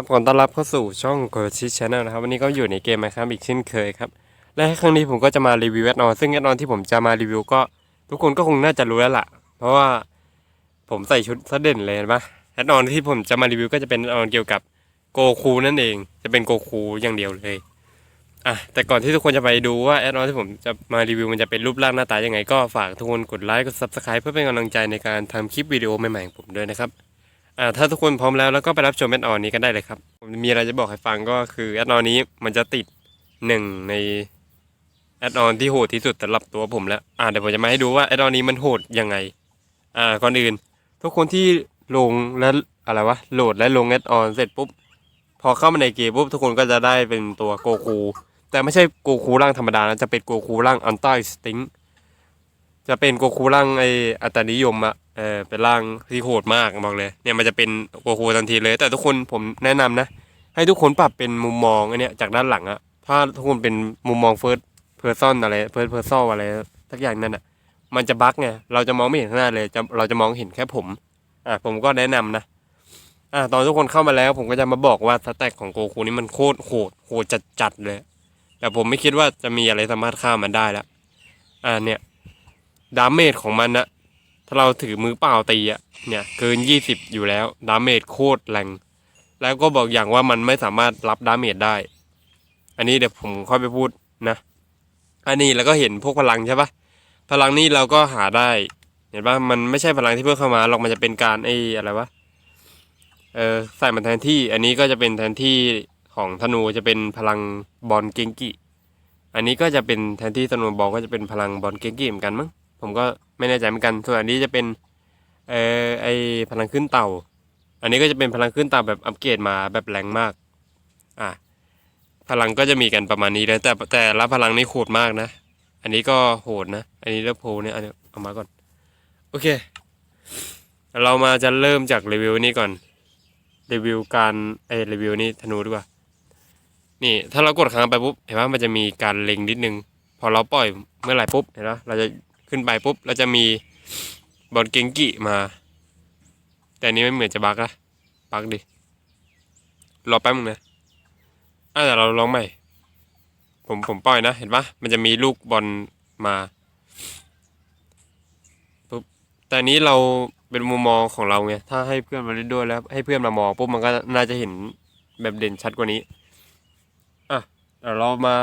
ครับขอต้อนรับเข้าสู่ช่องโกชิชแนลนะครับ วันนี้ก็อยู่ในเกมนะครับอีกเช่นเคยครับ และครั้งนี้ผมก็จะมารีวิวแอดออนซึ่งแอดออนที่ผมจะมารีวิวก็ ทุกคนก็คงน่าจะรู้แล้วล่ะ เพราะว่าผมใส่ชุดซะเด่นเลยนะแอดออนที่ผมจะมารีวิวก็จะเป็นแอดออนเกี่ยวกับโกคูนั่นเอง จะเป็นโกคูอย่างเดียวเลยอะแต่ก่อนที่ทุกคนจะไปดูว่าแอดออนที่ผมจะมารีวิวมันจะเป็นรูปร่างหน้าตายังไงก็ฝากทุกคนกดไลค์กด subscribe เพื่อเป็นกำลังใจในการทำคลิปวิดีโอใหม่ๆของผมด้วยนะครับ อ่าถ้าทุกคนพร้อมแล้วแล้วก็ไปรับชมแอดออนนี้กันได้เลยครับผมมีอะไรจะบอกให้ฟังก็คือแอดออนนี้มันจะติดหนึ่งในแอดออนที่โหดที่สุดสำหรับตัวผมแล้วอ่าเดี๋ยวผมจะมาให้ดูว่าแอดออนนี้มันโหดยังไงอ่าก่อนอื่น ทุกคนที่ลงและอะไรวะโหลดและลงแอดออนเสร็จปุ๊บพอเข้ามาในเกมปุ๊บทุกคนก็จะได้เป็นตัวโกคูแต่ไม่ใช่โกคูร่างธรรมดานะจะเป็นโกคูร่างอันต้าสติงจะเป็นโกคูร่างไออัตานิยมอะ เออเป็นร่างที่โหดมากบอกเลย เนี่ยมันจะเป็นโกคูทันทีเลย แต่ทุกคนผมแนะนำนะ ให้ทุกคนปรับเป็นมุมมองอันเนี้ยจากด้านหลังอะถ้าทุกคนเป็นมุมมองเฟิร์สเพอร์ซอนอะไรเฟิร์สเพอร์ซออะไรทักอย่างนั่นอะมันจะบั๊กไงเราจะมองไม่เห็นข้างหน้าเลยจะเราจะมองเห็นแค่ผมอะผมก็แนะนำนะอะตอนทุกคนเข้ามาแล้ว ผมก็จะมาบอกว่าสแต็กของโกคูนี่มันโคตรโหดโหดจัดจัดเลย แต่ผมไม่คิดว่าจะมีอะไรสามารถฆ่ามันได้ล้วอ่าเนี่ยดาเมจของมันนะ ถ้าเราถือมือเปล่าตีอะเนี่ยเกินยี่สิบอยู่แล้วดาเมจโคตรแรงแล้วก็บอกอย่างว่ามันไม่สามารถรับดาเมจได้ อันนี้เดี๋ยวผมค่อยไปพูดนะ อันนี้แล้วก็เห็นพวกพลังใช่ปะพลังนี้เราก็หาได้ เห็นปะมันไม่ใช่พลังที่เพิ่มเข้ามาหรอกมันจะเป็นการไอ้อะไรวะเออใส่มันแทนที่ อันนี้ก็จะเป็นแทนที่ของธนูจะเป็นพลังบอลเกงกิ อันนี้ก็จะเป็นแทนที่ธนูบอลก็จะเป็นพลังบอลเกงกิเหมือนกันมั้ง ผมก็ไม่แน่ใจเหมือนกัน ส่วนอันนี้จะเป็นเออไอพลังขึ้นเต่า อันนี้ก็จะเป็นพลังขึ้นเต่าแบบอัปเกรดมาแบบแรงมาก อะพลังก็จะมีกันประมาณนี้เลยแต่แต่ละพลังนี่โหดมากนะ อันนี้ก็โหดนะ อันนี้เลือกโพลเนี่ยอันนี้เอามาก่อน โอเค เรามาจะเริ่มจากรีวิวนี้ก่อน รีวิวการเอรีวิวนี้ธนูดีกว่า นี่ถ้าเรากดค้างไปปุ๊บเห็นว่ามันจะมีการเล็งนิดนึง พอเราปล่อยเมื่อไหร่ปุ๊บเห็นไหมเราจะ ขึ้นไปปุ๊บเราจะมีบอลเกงกิมา แต่นี้ไม่เหมือนจะบักนะบักดิรอแป๊บนึงนะอะเดี๋ยวเราลองใหม่ ผมผมปล่อยนะ เห็นปะมันจะมีลูกบอลมาปุ๊บแต่นนี้เราเป็นมุมมองของเราไงถ้าให้เพื่อนมาเล่นด้วยแล้ว ให้เพื่อนมามองปุ๊บมันก็น่าจะเห็นแบบเด่นชัดกว่านี้อะเดี๋ยวเรามา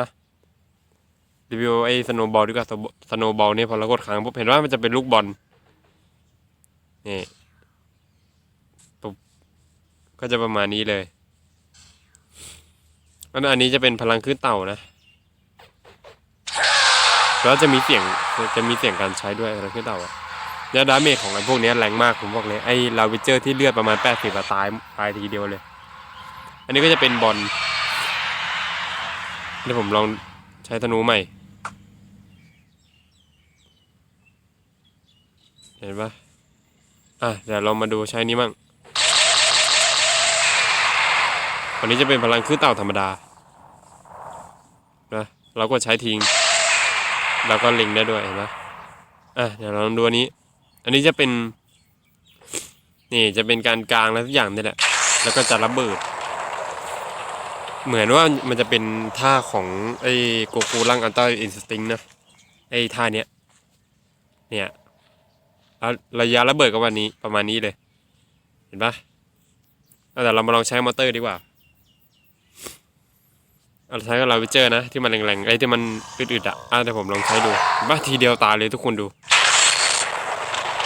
รีวิวไอ้สโนบอลดีกว่าสโนบอลเนี่ยพอเรากดค้างปุ๊บเห็นว่ามันจะเป็นลูกบอลนี่ปุ๊บก็จะประมาณนี้เลยอันอันนี้จะเป็นพลังขึ้นเต่านะแล้วจะมีเสียงจะมีเสียงการใช้ด้วยพลังขึ้นเต่าอะแล้วดาเมจของไอ้พวกนี้แรงมากผมบอกเลยไอ้ลาวิเจอร์ที่เลือดประมาณแปดสิบตายตายทีเดียวเลย อันนี้ก็จะเป็นบอลเดี๋ยวผมลองใช้ธนูใหม่ เห็นปะอะเดี๋ยวเรามาดูใช้นี้มั่งอันนี้จะเป็นพลังขึ้นเต่าธรรมดานะเราก็ใช้ทิ้งแล้วก็ล็งได้ด้วยเห็นปะอะเดี๋ยวเราลองดูอันนี้ อันนี้จะเป็น นี่จะเป็นการกลางแล้วทุกอย่างนี่แหละ แล้วก็จะระเบิด เหมือนว่ามันจะเป็นท่าของไอ้โกกูร่างอัลต้าอินสติ้งนะไอ้ท่าเนี้ยเนี่ย ระยะระเบิดก็วันนี้ประมาณนี้เลย เห็นปะแต่เรามาลองใช้มอเตอร์ดีกว่าเอาใช้กับเราวิเจอนะ ที่มันแรงๆไอ้ที่มันอึดๆอะอะแต่ผมลองใช้ดูเห็นปะทีเดียวตายเลยทุกคนดู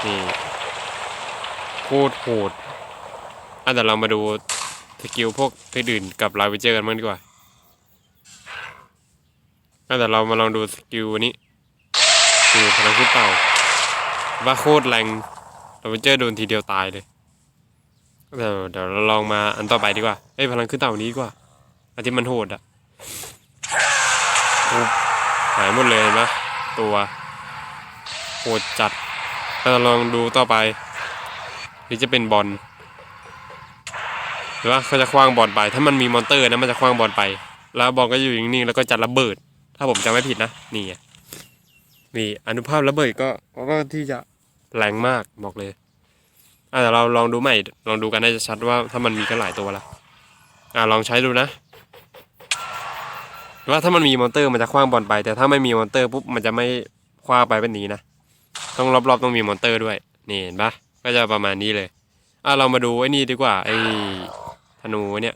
นี่โคตรโหดอะแต่เรามาดูสกิลพวกอื่นกับลาวิเจอร์กันบ้างดีกว่าอะแต่เรามาลองดูสกิลอันนี้คือพลังขึ้นเต่า ว่าโคตรแรงเราไปเจอโดนทีเดียวตายเลยเดี๋ยวเดี๋ยวเราลองมาอันต่อไปดีกว่าเอ้ยพลังขึ้นเต่านี้ดีกว่าอันที่มันโหดอะหายหมดเลยเห็นปะตัวโหดจัดเราลองดูต่อไปนี่จะเป็นบอลหรือว่าเขาจะคว้างบอลไป ถ้ามันมีมอนเตอร์นะมันจะคว้างบอลไป แล้วบอลก็อยู่นิ่งๆแล้วก็จะระเบิด ถ้าผมจำไม่ผิดนะนี่นี่อนุภาพระเบิดก็ก็ที่จะ แรงมากบอกเลยอะเดี๋ยวเราลองดูใหม่ ลองดูกันได้จะชัดว่าถ้ามันมีกันหลายตัวละอ่าลองใช้ดูนะว่าถ้ามันมีมอนเตอร์มันจะคว้างบอลไป แต่ถ้าไม่มีมอนเตอร์ปุ๊บมันจะไม่คว้างไปแบบนี้นะต้องรอบๆต้องมีมอนเตอร์ด้วยนี่เห็นปะก็จะประมาณนี้เลยอะเรามาดูไอ้นี่ดีกว่าไอ้ธนูเนี่ย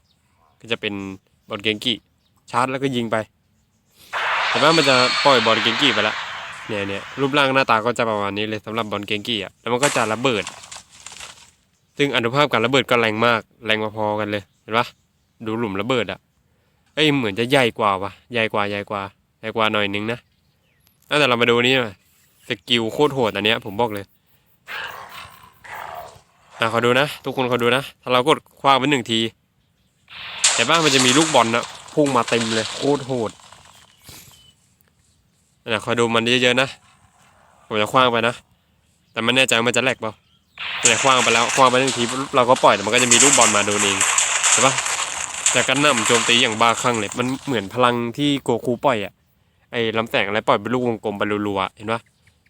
ก็จะเป็นบอลเกงกิชาร์จแล้วก็ยิงไปแต่ว่ามันจะปล่อยบอลเกงกิไปละ เนี่ยเนี่ยรูปร่างหน้าตาก็จะประมาณนี้เลยสำหรับบอลเกงกิอะแล้วมันก็จะระเบิด ซึ่งอนุภาพการระเบิดก็แรงมาก แรงพอๆกันเลยเห็นปะดูหลุมระเบิดอะเอ้ยเหมือนจะใหญ่กว่าวะใหญ่กว่าใหญ่กว่าใหญ่กว่าหน่อยนึงนะอะแต่เรามาดูนี่หน่อยสกิลโคตรโหดอันเนี้ยผมบอกเลยอะขอดูนะ ทุกคนขอดูนะ ถ้าเรากดคว้างไปหนึ่งที แต่บ้านมันจะมีลูกบอลนะพุ่งมาเต็มเลยโคตรโหด นะขอยดูมันเยอะๆนะ ผมจะคว้างไปนะ แต่ไม่แน่ใจว่ามันจะแหลกเปล่าแต่คว้างไปแล้วคว้างไปหนึ่งทีเราก็ปล่อยแต่มันก็จะมีลูกบอลมาโดนเองใช่ปะแต่กระหน่ำโจมตีอย่างบ้าคลั่งเลย มันเหมือนพลังที่โกคูปล่อยอะไอ้ลำแสงอะไรปล่อยเป็นลูกวงกลมไปรัวๆเห็นปะ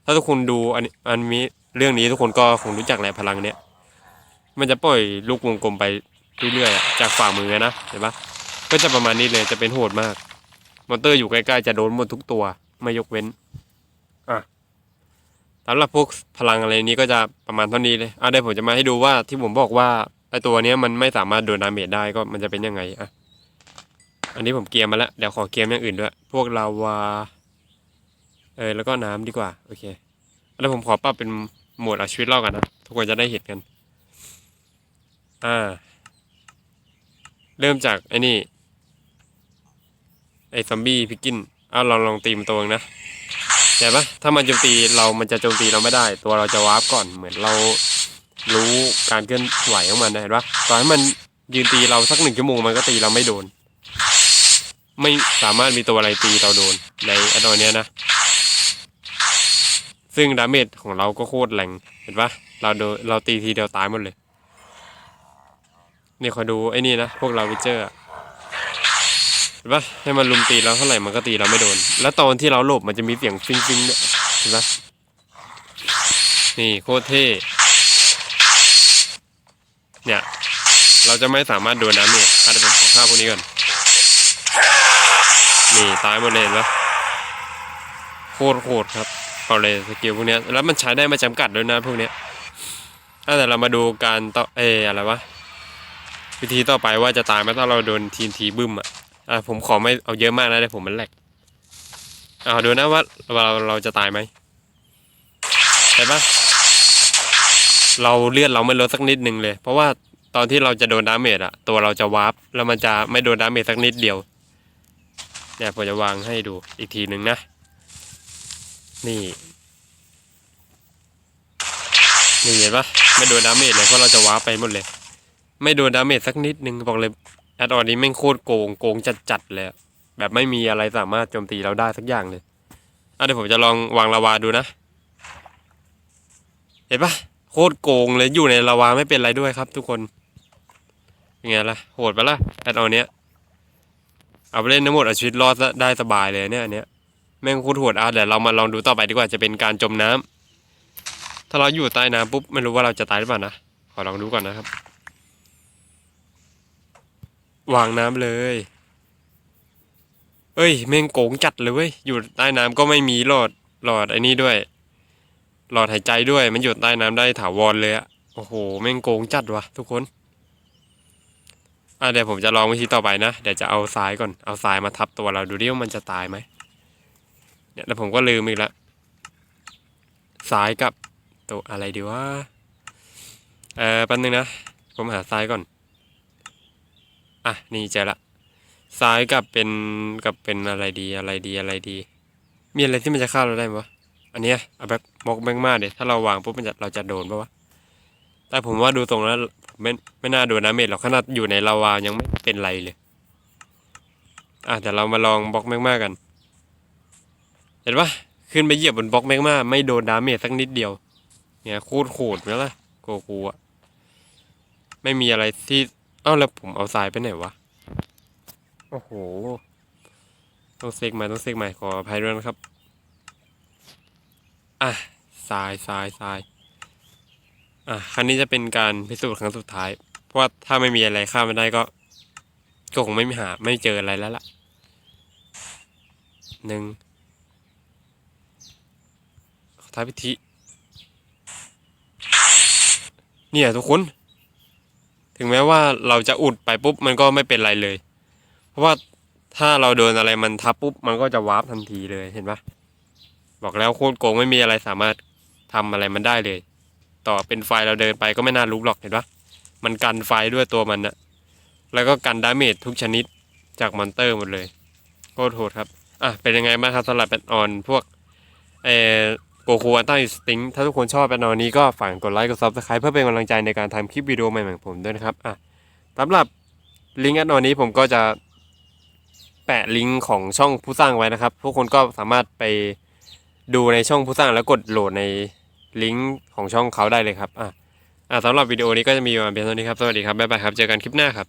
ถ้าทุกคนดูอันนี้อันนี้เรื่องนี้ทุกคนก็คงรู้จักแหละพลังเนี้ยมันจะปล่อยลูกวงกลมไปเรื่อยๆจากฝ่ามือนะเห็นปะก็จะประมาณนี้เลยจะเป็นโหดมาก มอนเตอร์อยู่ใกล้ๆจะโดนหมดทุกตัว ไม่ยกเว้นอะสำหรับพวกพลังอะไรนี้ก็จะประมาณเท่านี้เลยอะเดี๋ยวผมจะมาให้ดูว่าที่ผมบอกว่าไอตัวเนี้ยมันไม่สามารถโดนดาเมจได้ก็มันจะเป็นยังไงอะอันนี้ผมเกียร์มาแล้วเดี๋ยวขอเกียร์อย่างอื่นด้วย พวกลาวาเออแล้วก็น้ำดีกว่า โอเคแล้วผมขอปรับเป็นโหมดเอาชีวิตรอดกันนะทุกคนจะได้เห็นกัน อ่า เริ่มจากไอ้นี่ไอ้ซอมบี้พิกกิน อาลองลองตีมันตัวนะเห็นปะถ้ามันโจมตีเรามันจะโจมตีเราไม่ได้ ตัวเราจะวาร์ปก่อนเหมือนเรารู้การเคลื่อนไหวของมันนะเห็นปะต่อให้มันยืนตีเราสักหนึ่งชั่วโมงมันก็ตีเราไม่โดน ไม่สามารถมีตัวอะไรตีเราโดนในอ้ตัวเนี้ยนะ ซึ่งดาเมจของเราก็โคตรแรงเห็นปะเราโดนเราตีทีเดียวตายหมดเลยนี่คอยดูไอ้นี่นะพวกเราวิเจอร์ ห็นปะให้มันลุมตีเราเท่าไหร่มันก็ตีเราไม่โดน แล้วตอนที่เราหลบมันจะมีเสียงฟิงฟิงเนี่ยเห็นปะนี่โคตรเท่เนี่ย เราจะไม่สามารถโดนน้ำเนี่ยอาจจะผมขอฆ่าพวกนี้ก่อนนี่ตายหมดเลยเห็นะโคตรโหดครับเอาเลยสกิลพวกนี้แล้วมันใช้ได้ไม่จำกัดด้วยนะพวกนี้แต่เรามาดูการต่อเอออะไรวะวิธีต่อไปว่าจะตายไหมถ้าเราโดนทีนทีบึ้มอะ อะผมขอไม่เอาเยอะมากนะเดี๋ยวผมมันแหลกเอาดูนะว่าเราเราจะตายไหมใช่ปะเราเลือดเราไม่ลดสักนิดหนึ่งเลย เพราะว่าตอนที่เราจะโดนดาเมจอะตัวเราจะวาร์ปแล้วมันจะไม่โดนดาเมจสักนิดเดียวเนี่ยผมจะวางให้ดูอีกทีหนึ่งนะ นี่ นี่เห็นปะไม่โดนดาเมจเลยเพราะเราจะวาร์ปไปหมดเลย ไม่โดนดาเมจสักนิดนึงบอกเลย แอดออนนี้แม่งโคตรโกงโกงจัดๆเลยแบบไม่มีอะไรสามารถโจมตีเราได้สักอย่างเลยอะเดี๋ยวผมจะลองวางลาวาดูนะ เห็นปะโคตรโกงเลยอยู่ในลาวาไม่เป็นไรด้วยครับ ทุกคนเป็นไงล่ะโหดปะล่ะแอดออนเนี้ยเอาไปเล่นทั้งหมดเอาชีวิตรอดได้สบายเลยเนี่ยอันเนี้ยแม่งโคตรโหดอะเดี๋ยวเรามาลองดูต่อไปดีกว่าจะเป็นการจมน้ำถ้าเราอยู่ใต้น้ำปุ๊บไม่รู้ว่าเราจะตายหรือเปล่านะขอลองดูก่อนนะครับ วางน้ำเลย เอ้ยแม่งโกงจัดเลยเว้ยอยู่ใต้น้ำก็ไม่มีหลอดหลอดไอ้นี่ด้วย หลอดหายใจด้วย มันอยู่ใต้น้ำได้ถาวรเลยอะโอ้โหแม่งโกงจัดวะทุกคนอะเดี๋ยวผมจะลองวิธีต่อไปนะเดี๋ยวจะเอาทรายก่อนเอาทรายมาทับตัวเราดูดิว่ามันจะตายไหมเนี่ยแล้วผมก็ลืมอีกแล้วทรายกับตัวอะไรดีวะเออแป๊บนึงนะ ผมหาทรายก่อน อะนี่เจอละ ซ้ายกับเป็นกับเป็นอะไรดีอะไรดีอะไรดี มีอะไรที่มันจะฆ่าเราได้ไหมวะอันเนี้ยเอาแบบมอกแบงมาเดี๋ยวถ้าเราวางปุ๊บมันจะเราจะโดนปะวะแต่ผมว่าดูตรงแล้วไม่ไม่น่าโดนนะเมจหรอกขนาดอยู่ในลาวายังไม่เป็นไรเลยอะเดี๋ยวเรามาลองบล็อกแมกมากัน เห็นปะขึ้นไปเหยียบบนบล็อกแมกมาไม่โดนดาเมจสักนิดเดียว เนี่ยโคตรโหดไหมล่ะโกคูอะไม่มีอะไรที่ เอ้าแล้วผมเอาทรายไปไหนวะ โอ้โห ต้องเซกใหม่ต้องเซกใหม่ขออภัยด้วยนะครับ อะทรายทรายทรายอะครั้งนี้จะเป็นการพิสูจน์ครั้งสุดท้าย เพราะว่าถ้าไม่มีอะไรฆ่ามันได้ก็ก็คงไม่มีหาไม่เจออะไรแล้วล่ะหนึ่งขอท้ายพิธีเนี่ยทุกคน ถึงแม้ว่าเราจะอุดไปปุ๊บมันก็ไม่เป็นไรเลย เพราะว่าถ้าเราโดนอะไรมันทับปุ๊บมันก็จะวาร์ปทันทีเลยเห็นปะบอกแล้วโคตรโกงไม่มีอะไรสามารถทำอะไรมันได้เลย ต่อเป็นไฟเราเดินไปก็ไม่น่าลุกหรอกเห็นปะมันกันไฟด้วยตัวมันนะแล้วก็กันดาเมจทุกชนิดจากมอนเตอร์หมดเลยโคตรโหดครับ อะเป็นยังไงบ้างครับสำหรับแบนออนพวกเอ โกคูอันต้าอิสติงถ้าทุกคนชอบแบนออนนี้ก็ฝากกดไลค์กดซับสไครป์เพื่อเป็นกำลังใจในการทำคลิปวิดีโอใหม่ๆของผมด้วยนะครับอะสำหรับลิงก์แอดออนนี้ผมก็จะแปะลิงก์ของช่องผู้สร้างไว้นะครับทุกคนก็สามารถไปดูในช่องผู้สร้างแล้วกดโหลดในลิงก์ของช่องเขาได้เลยครับอะอะสำหรับวิดีโอนี้ก็จะมีประมาณเพียงเท่านี้ครับ สวัสดีครับ บ๊ายบายครับ เจอกันคลิปหน้าครับ